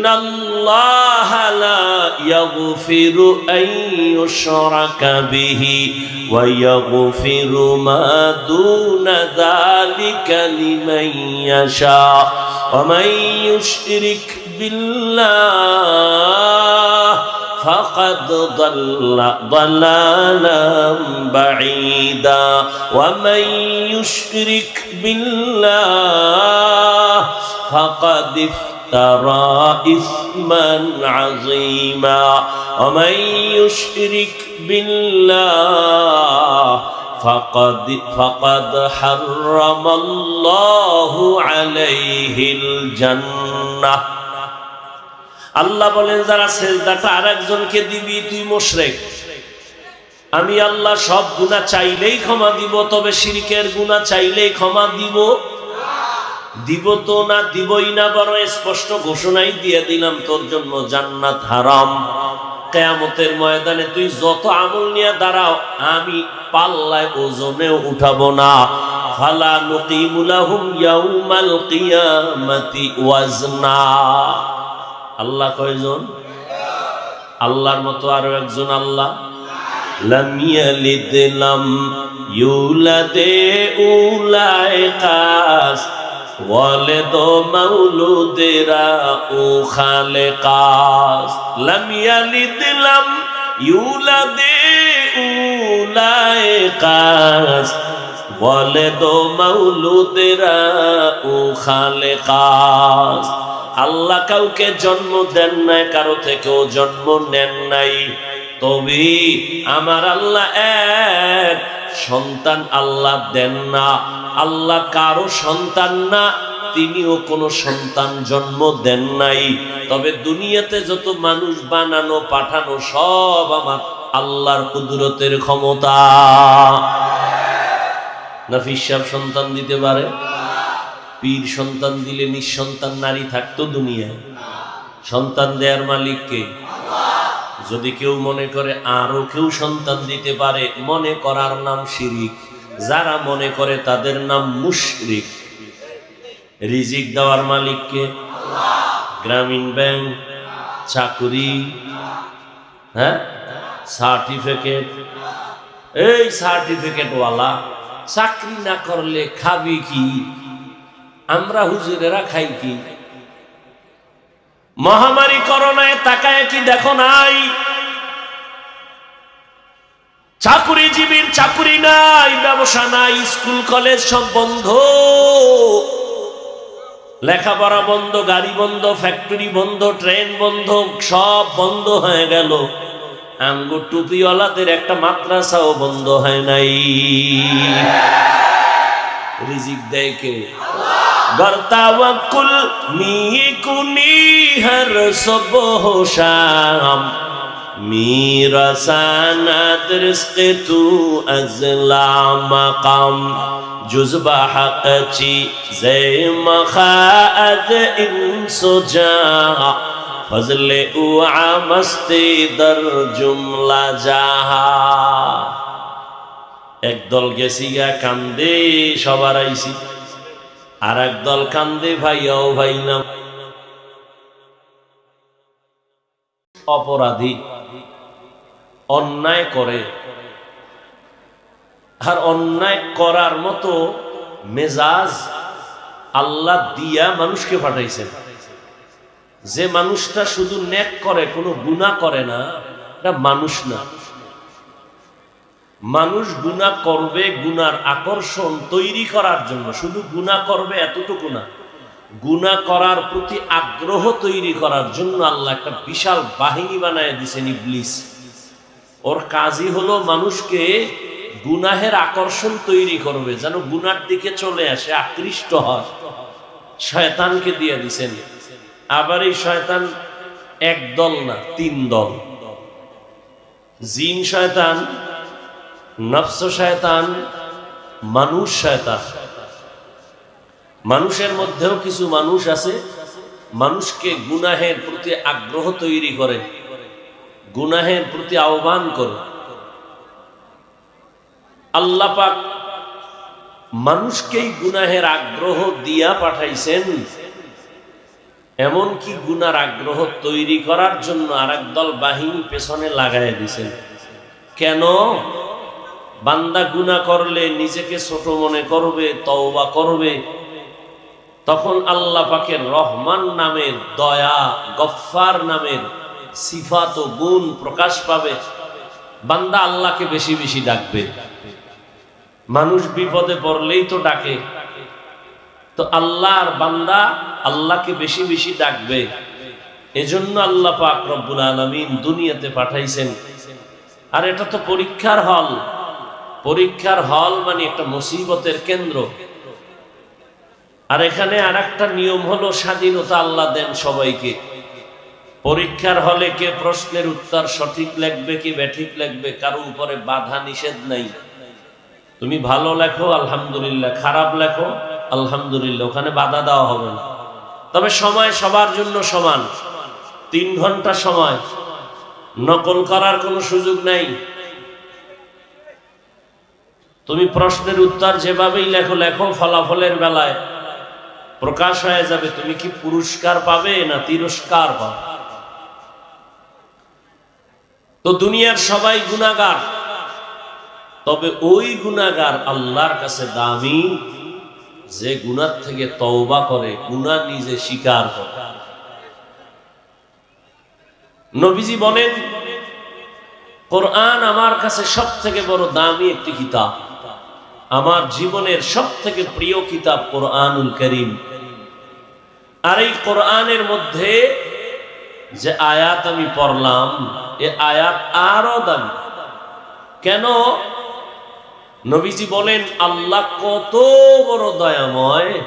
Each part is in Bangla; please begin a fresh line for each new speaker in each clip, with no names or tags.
إن الله لا يغفر أن يشرك به ويغفر ما دون ذلك لمن يشاء ومن يشرك بالله فقد ضل ضلالا بعيدا ومن يشرك بالله فقد افترى اثما عظيما ومن يشرك بالله فقد فقد حرم الله عليه الجنه আল্লাহ বলেন যারা সেজদাটা আর একজনকে দিবি তুই মোশরেক আমি আল্লাহ সব গুণা চাইলেই ক্ষমা দিব তবে শিরিকের গুণা চাইলেই ক্ষমা দিব দিব তো না দিবই না বড় স্পষ্ট ঘোষণাই দিয়ে দিলাম, তোর জন্য জান্নাত হারাম। কেয়ামতের ময়দানে তুই যত আমল নিয়ে দাঁড়াও, আমি পাল্লায় ওজনেও উঠাবো না। ফালা নুকিমুলাহুম ইয়াউমাল কিয়ামাতি ওয়াজনা। আল্লাহ কয়জন? আল্লাহর মতো আরও একজন আল্লাহ। লাম ইয়ালিদ লাম ইউলাদে উলায় কাস ওয়ালিদ মাউলুদেরা ও খালেকাস, লাম ইয়ালিদ লাম ইউলাদে উলায় কাস ওয়ালিদ মাউলুদেরা ও খালেকাস। আল্লাহ কাউকে জন্ম দেন নাই, কারও থেকেও জন্ম নেন নাই। তবে আমার আল্লাহ এক সন্তান আল্লাহ দেন না। আল্লাহ কারও সন্তান না, তিনিও কোনো সন্তান জন্ম দেন নাই। তবে দুনিয়াতে যত মানুষ বানানো, পাঠানো, সব আমার আল্লাহর কুদরতের ক্ষমতা। না ফিসাব সন্তান দিতে পারে? পীর সন্তান দিলে নিঃসন্তান নারী থাকতো দুনিয়ায়। সন্তান দেয়ার মালিককে যদি কেউ মনে করে আরও কেউ সন্তান দিতে পারে, মনে করার নাম শিরিক। যারা মনে করে তাদের নাম মুশরিক। রিজিক দেওয়ার মালিককে? গ্রামীণ ব্যাংক, চাকুরি হ্যাঁ? সার্টিফিকেট। এই সার্টিফিকেটওয়ালা চাকরি না করলে খাবি কি? আমরা হুজুরেরা খাই কি? মহামারী করোনায় তাকায় কি দেখো নাই? চাকুরিজীবীর চাকুরি নাই, ব্যবসা নাই, স্কুল, কলেজ সব বন্ধ। লেখাপড়া বন্ধ, গাড়ি বন্ধ, ফ্যাক্টরি বন্ধ, ট্রেন বন্ধ, সব বন্ধ হয়ে গেল। আঙ্গুর টুপিওয়ালাদের একটা মাদ্রাসাও বন্ধ হয় নাই। রিজিক দেয় কে? গর্তাওয়াকুল মি কুনি হর সুবহ শাম میرساند رزق تو از مقام جز به حق چی زی مخاعد انس جا فضل او عامستی در جمله جاها একদল গেছি গা কান্দে সবার আইছি আর একদল কান্দে ভাইয়াও ভাই না অপরাধী, অন্যায় করে। আর অন্যায় করার মতো মেজাজ আল্লাহ দিয়া মানুষকে পাঠাইছেন। যে মানুষটা শুধু নেক করে, কোনো গুণা করে না, এটা মানুষ না। মানুষ গুণা করবে গুনার আকর্ষণ তৈরি করার জন্য। শুধু গুণা করবে এতটুকু না। গুণা করার প্রতি আগ্রহ তৈরি করার জন্য আল্লাহ একটা বিশাল বাহিনী বানায় দিছেন ইবলিস। ওর কাজই হলো মানুষকে গুনাহের আকর্ষণ তৈরি করবে, যেন গুনার দিকে চলে আসে, আকৃষ্ট হয়। শয়তানকে দিয়ে দিছেন। আবার এই শয়তান এক দল না, তিন দল। জিন শয়তান, নফস শয়তান, মানুষ শয়তান। মানুষের মধ্যেও কিছু মানুষ আছে, মানুষকে গুনাহের প্রতি আগ্রহ তৈরি করে, গুনাহের প্রতি আহ্বান করে। আল্লাহ পাক মানুষকেই গুনাহের আগ্রহ দিয়া পাঠাইছেন। এমনকি গুনার আগ্রহ তৈরি করার জন্য আর দল বাহিনী পেছনে লাগাই দিছেন কেন? বান্দা গুনা করলে নিজেকে ছোট মনে করবে, তওবা করবে তখন আল্লাহ পাকের রহমান নামের দয়া, গফফার নামের সিফাত ও গুণ প্রকাশ পাবে। বান্দা আল্লাহকে বেশি বেশি ডাকবে। মানুষ বিপদে পড়লেই তো ডাকে। তো আল্লাহর বান্দা আল্লাহকে বেশি বেশি ডাকবে। এজন্য আল্লাহ পাক রব্বুল আলমিন দুনিয়াতে পাঠাইছেন। আর এটা তো পরীক্ষার হল। পরীক্ষার হল মানে একটা মুসিবতের কেন্দ্র। আর এখানে আর একটা নিয়ম হলো স্বাধীনতা আল্লাহ দেন সবাইকে। পরীক্ষার হলে কে প্রশ্নের উত্তর সঠিক লাগবে কি ব্যাঠিক লাগবে কারও উপরে বাধা নিষেধ নাই। তুমি ভালো লেখো, আলহামদুলিল্লাহ। খারাপ লেখো, আলহামদুলিল্লাহ। ওখানে বাধা দেওয়া হবে না। তবে সময় সবার জন্য সমান। তিন ঘণ্টা সময়। নকল করার কোনো সুযোগ নাই। তুমি প্রশ্নের উত্তর যেভাবেই লেখো লেখো ফলাফলের বেলায়। প্রকাশ হয়ে যাবে, তুমি কি পুরস্কার পাবে না তিরস্কার পাবে? তো দুনিয়ার সবাই গুণাগার তবে ওই গুণাগার আল্লাহর কাছে দামি, যে গুনার থেকে তওবা করে গুণা নিজে স্বীকার করে। নবীজি বলেন, কোরআন আমার কাছে সব থেকে বড় দামি একটি কিতাব। আমার জীবনের সব থেকে প্রিয় কিতাব কোরআনুল করিম। আর এই কোরআনের মধ্যে যে আয়াত আমি পড়লাম, এ আয়াত আরও দামি। কেন? নবীজি বলেন, আল্লাহ কত বড় দয়াময়।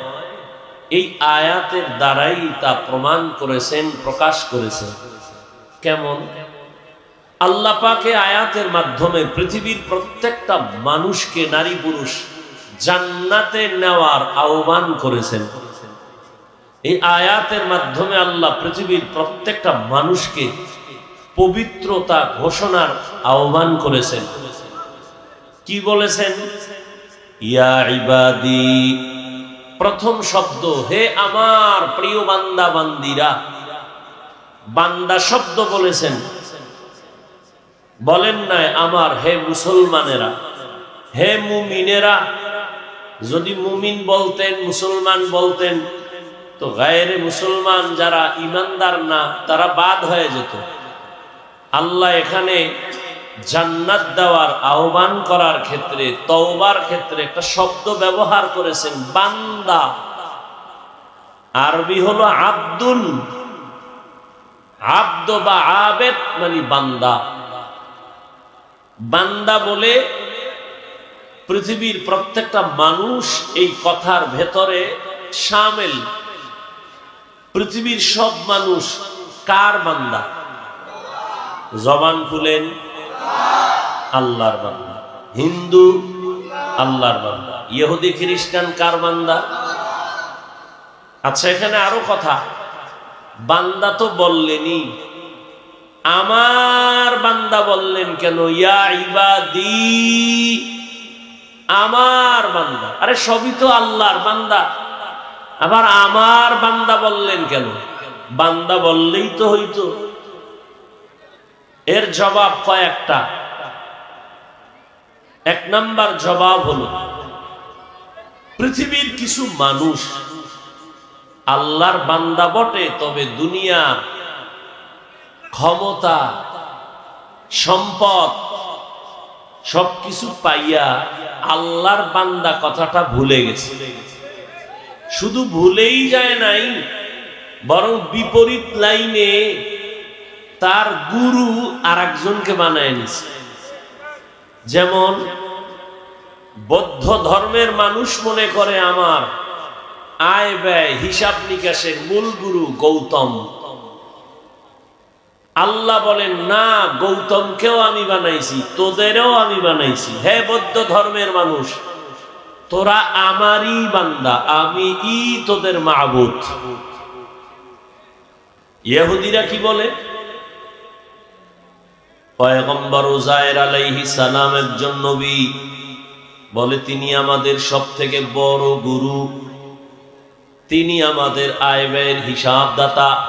এই আয়াতের দ্বারাই তা প্রমাণ করেছেন, প্রকাশ করেছেন। কেমন? আল্লাহ পাকে আয়াতের মাধ্যমে পৃথিবীর প্রত্যেকটা মানুষকে, নারী পুরুষ, জান্নাতে নেওয়ার আহ্বান করেছেন। এই আয়াতের মাধ্যমে আল্লাহ পৃথিবীর প্রত্যেকটা মানুষকে পবিত্রতা ঘোষণার আহ্বান করেছেন। কি বলেছেন? প্রথম শব্দ, হে আমার প্রিয় বান্দা বান্দিরা, বান্দা শব্দ বলেছেন। বলেন নাই আমার হে মুসলমানেরা, হে মুমিনেরা, যদি মুমিন বলতেন, মুসলমান বলতেন তো গায়েরে মুসলমান যারা ইমানদার না, তারা বাদ হয়ে যেত। আল্লাহ এখানে জান্নাত দেওয়ার আহ্বান করার ক্ষেত্রে, তওবার ক্ষেত্রে একটা শব্দ ব্যবহার করেছেন, বান্দা। আরবি হলো আব্দুন। আব্দ বা আবেদ মানে বান্দা। বান্দা বলে পৃথিবীর প্রত্যেকটা মানুষ এই কথার ভেতরে সামেল। পৃথিবীর সব মানুষ কার বান্দা? জবান খুলেন, আল্লাহর বান্দা। হিন্দু, আল্লাহর বান্দা। ইহুদি, খ্রিস্টান কার বান্দা? আচ্ছা এখানে আরও কথা। বান্দা তো বললেনি আমার বান্দা বললেন কেন? ইয়া ইবাদি, আমার বান্দা। আরে সবই তো আল্লাহর বান্দা। আবার আমার বান্দা বললেন কেন? বান্দা বললেই তো হইতো। এর জবাব কয়েকটা। এক নাম্বার জবাব হলো, পৃথিবীর কিছু মানুষ আল্লাহর বান্দা বটে, তবে দুনিয়া ক্ষমতা, সম্পদ সবকিছু পাইয়া আল্লাহর বান্দা কথাটা ভুলে গেছে। শুধু ভুলেই যায় নাই, বরং বিপরীত লাইনে তার গুরু আর একজনকে বানায় নিছে। যেমন, বৌদ্ধ ধর্মের মানুষ মনে করে আমার আয় ব্যয় হিসাব নিকাশের মূল গুরু গৌতম। আল্লাহ বলেন, না, গৌতমকেও আমি বানাইছি, তোদেরও আমি বানাইছি। হে বৌদ্ধ ধর্মের মানুষ তোরা আমারই বান্দা আমি ই তোদের মাহবুদ ইহুদিরা কি বলে? বলে, তিনি আমাদের সব থেকে বড় গুরু। তিনি আমাদের আয় ব্যয়ের হিসাবদাতা।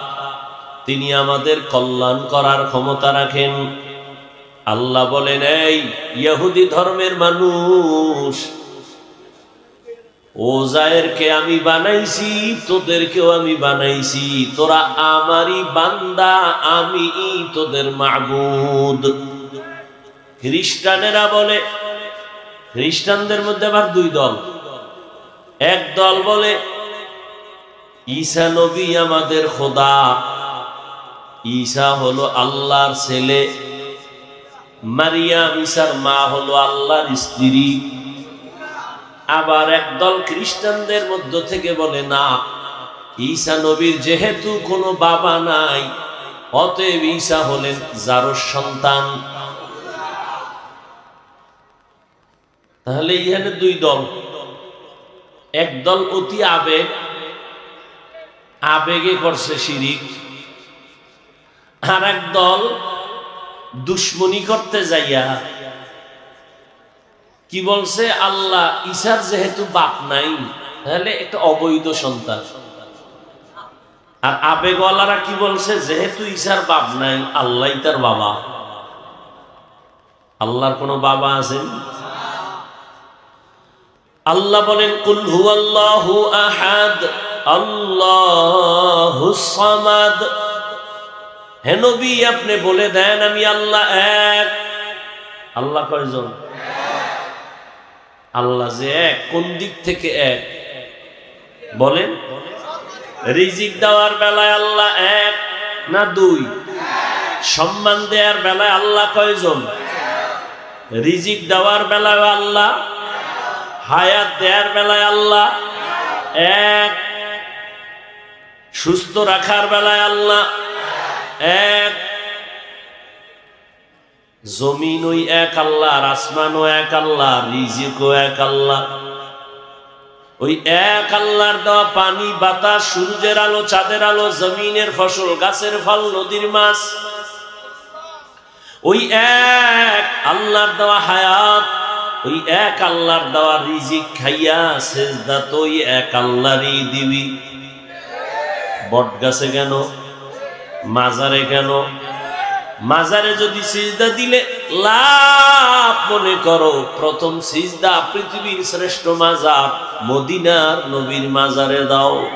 তিনি আমাদের কল্যাণ করার ক্ষমতা রাখেন। আল্লাহ বলেন, এই ইহুদি ধর্মের মানুষ ও জায়েরকে আমি বানাইছি, তোদেরকেও আমি বানাইছি, তোরা আমারই বান্দা আমি তোদের মাহবুদ খ্রিস্টানেরা বলে, খ্রিস্টানদের মধ্যে আবার দুই দল। এক দল বলে, ঈসা নবী আমাদের খোদা। ঈসা হলো আল্লাহর ছেলে। মারিয়াম, ঈসার মা হলো আল্লাহর স্ত্রী। আবার একদল খ্রিস্টানদের মধ্য থেকে বলে, না, ঈসা নবীর যেহেতু কোনো বাবা নাই, অতএব ঈসা হলেন যারো সন্তান। তাহলে ইহানে দুই দল। এক দল অতি আবেগ, আবেগে করছে শিরিক, আর এক দল দুশ্মনী করতে যাইয়া কি বলছে? আল্লাহ ঈশার যেহেতু বাপ নাই, তাহলে একটা অবৈধ সন্তান। আর আবেগওয়ালারা কি বলছে? যেহেতু ঈশার বাপ নাই আল্লাহ তার বাবা। আল্লাহর কোনো বাবা আছেন আল্লাহ বলেন, কুল হুয়াল্লাহু আহাদ, আল্লাহু সামাদ। আপনি বলে দেন, আমি আল্লাহ এক। আল্লাহ কয়জন? আল্লাহ যে এক, কোন দিক থেকে এক? বলেন। রিজিক দেওয়ার বেলায় আল্লাহ এক না দুই? সম্মান দেওয়ার বেলায় আল্লাহ কয়জন? রিজিক দেওয়ার বেলায় আল্লাহ। হায়াত দেওয়ার বেলায় আল্লাহ। এক। সুস্থ রাখার বেলায় আল্লাহ। এক। জমিন ওই এক আল্লাহ আসমানও এক আল্লাহ রিজিকও এক আল্লাহ। ওই এক আল্লাহর দেওয়া পানি, বাতাস, সূর্যের আলো, চাঁদের আলো, জমিনের ফসল, গাছের ফল, নদীর মাছ। ওই এক আল্লাহর দেওয়া হায়াত, ওই এক আল্লাহর দেওয়া রিজিক খাইয়া সেজদা তো ওই এক আল্লাহরই দিবি। বট গাছে কেন? মাজারে কেন? মাজারে যদি সিজদা দিলে, লাভ মনে করো, প্রথম সিজদা পৃথিবীর শ্রেষ্ঠ মাজার, মদিনার নবীর মাজারে দাও।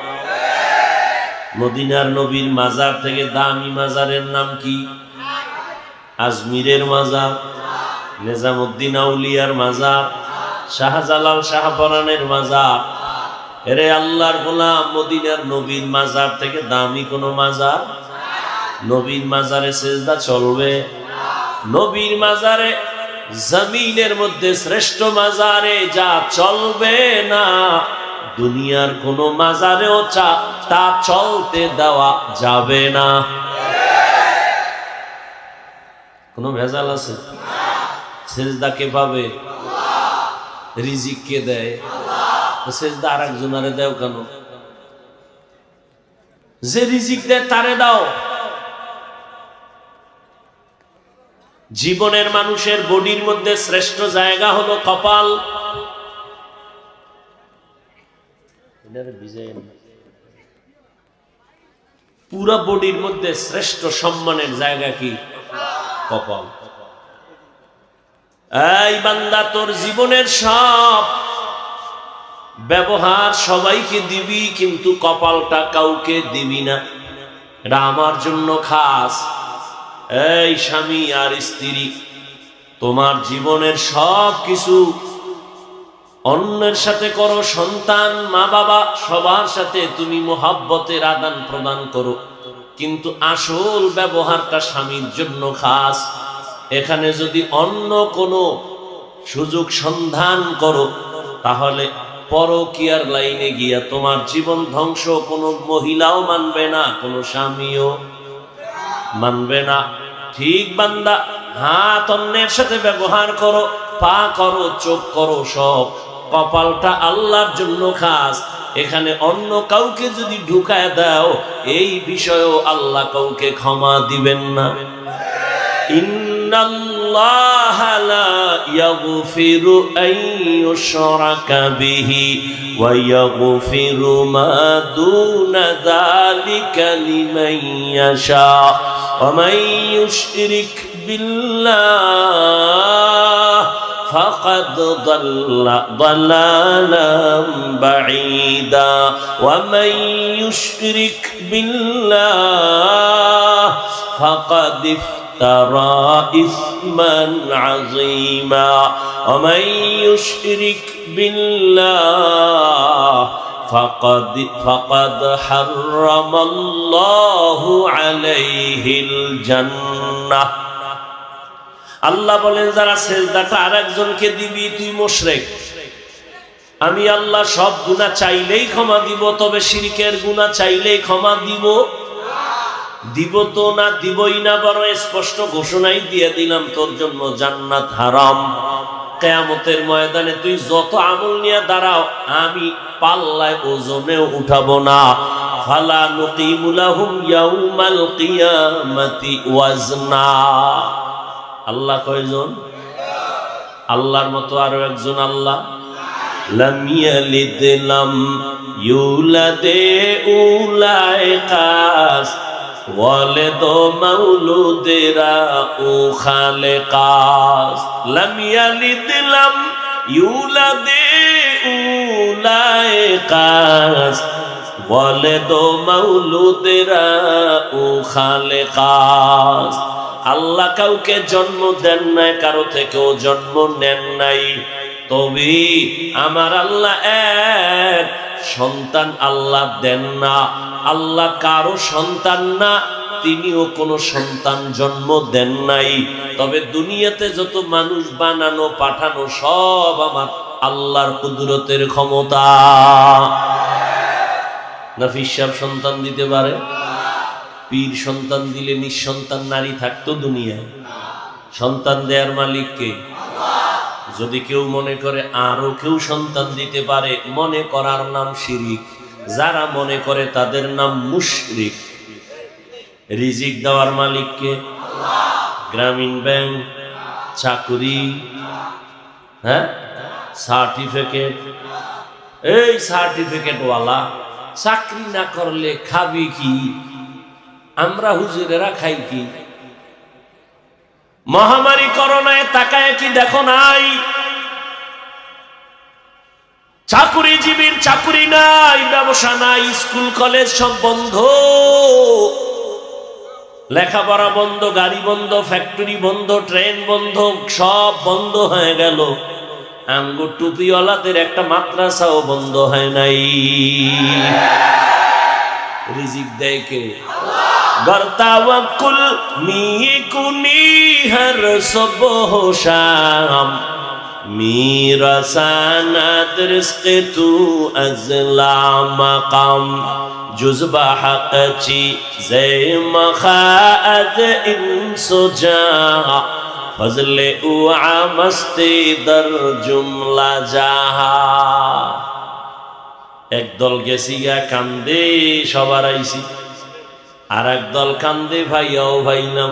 মদিনার নবীর মাজার থেকে দামি মাজারের নাম কি? আজমিরের মাজার, নেজামুদ্দিন আউলিয়ার মাজার, শাহজালাল শাহপরানের মাজার। এরে আল্লাহর গোলাম মদিনার নবীর মাজার থেকে দামি কোনো মাজার? নবীর মাজারে সেজদা চলবে। নবীর মাজারে জমিনের মধ্যে শ্রেষ্ঠ মাজারে যা চলবে না, দুনিয়ার কোনো মাজারেও চা, তা চলতে দেওয়া যাবে না। কোনো ভেজাল আছে? সেজদা কে পাবে? রিজিক কে দেয়? সেজদা আর একজনারে দেও কেন? যে রিজিক দেয় তারে দাও। জীবনের মানুষের বডির মধ্যে শ্রেষ্ঠ জায়গা হলো কপাল। পুরো বডির মধ্যে শ্রেষ্ঠ সম্মানের জায়গা কি? কপাল। এই বান্দা তোর জীবনের সব ব্যবহার সবাইকে দিবি কিন্তু কপালটা কাউকে দিবি না। এটা আমার জন্য খাস। এই স্বামী আর স্ত্রী, তোমার জীবনের সব কিছু অন্যের সাথে করো, সন্তান, মা বাবা, সবার সাথে তুমি মোহাব্বতের আদান প্রদান করো। কিন্তু আসল ব্যবহারটা স্বামীর জন্য খাস। এখানে যদি অন্য কোনো সুযোগ সন্ধান করো, তাহলে পরকিয়ার লাইনে গিয়া তোমার জীবন ধ্বংস, কোনো মহিলাও মানবে না, কোনো স্বামীও। মানবে না। ঠিক বান্দা, হাত অন্যের সাথে ব্যবহার করো, পা করো, চোখ করো, সব। কপালটা আল্লাহর জন্য খাস। এখানে অন্য কাউকে যদি ঢুকায় দাও, এই বিষয়েও আল্লাহ কাউকে ক্ষমা দিবেন না। ইন্নাল্লাহ ومن يشرك بالله فقد ضل ضلالا بعيدا. ومن يشرك بالله فقد افترى اثما عظيما. ومن يشرك بالله فقد فقد حرم الله عليه الجنه আল্লাহ বলেন যারা সেজদাটা আর একজনকে দিবি তুই মোশরেক আমি আল্লাহ সব গুণা চাইলেই ক্ষমা দিব তবে শিরিকের গুণা চাইলেই ক্ষমা দিব দিব তো না দিবই না বড় স্পষ্ট ঘোষণাই দিয়ে দিলাম তোর জন্য জান্নাত হারাম কেয়ামতের ময়দানে তুই যত আমল নিয়ে দাঁড়াও, আমি পাল্লায় ওজনেও উঠাবো না। ফালা নুকিমুলাহুম ইয়াউমাল কিয়ামাতি ওয়াজনা। আল্লাহ কয়জন? আল্লাহর মতো আরও একজন আল্লাহ। লাম ইয়ালিদ লাম ইউলাদে উলায় কাস ওয়ালিদ মাউলুদেরা ও খালেকাস, লাম ইয়ালিদ লাম ইউলাদে উলায় কাস ওয়ালিদ মাউলুদেরা ও খালেকাস। আল্লাহ কাউকে জন্ম দেন নাই, কারও থেকেও জন্ম নেন নাই। তবে আমার আল্লাহ এক সন্তান আল্লাহ দেন না। আল্লাহ কারও সন্তান না, তিনিও কোনো সন্তান জন্ম দেন নাই। তবে দুনিয়াতে যত মানুষ বানানো, পাঠানো, সব আমার আল্লাহর কুদরতের ক্ষমতা। নাফিস সাহেব সন্তান দিতে পারে? পীর সন্তান দিলে নিঃসন্তান নারী থাকতো দুনিয়ায়। সন্তান দেয়ার মালিককে যদি কেউ মনে করে আরও কেউ সন্তান দিতে পারে, মনে করার নাম শিরিক। যারা মনে করে তাদের নাম মুশরিক। রিজিক দেওয়ার মালিককে? গ্রামীণ ব্যাংক, চাকুরি হ্যাঁ? সার্টিফিকেট। এই সার্টিফিকেট ওয়ালা চাকরি না করলে খাবি কি? আমরা হুজুরেরা খাই কি? মহামারী করোনায় তাকায় কি দেখো নাই? চাকুরিজীবীর চাকুরি নাই, ব্যবসা নাই, স্কুল, কলেজ সব বন্ধ। লেখাপড়া বন্ধ, গাড়ি বন্ধ, ফ্যাক্টরি বন্ধ, ট্রেন বন্ধ, সব বন্ধ হয়ে গেল। আঙ্গুর টুপিওয়ালাদের একটা মাদ্রাসাও বন্ধ হয় নাই। রিজিক দেয় কে? গর্তাওয়াকুল करता वकुल मी कुनी हर सुबह शाम मेरा सानात रिस्क तू দর জুমলা যাহা একদল গেছি গা কান্দে সবার আইসি আর এক দল কান্দে ভাইয়াও ভাই না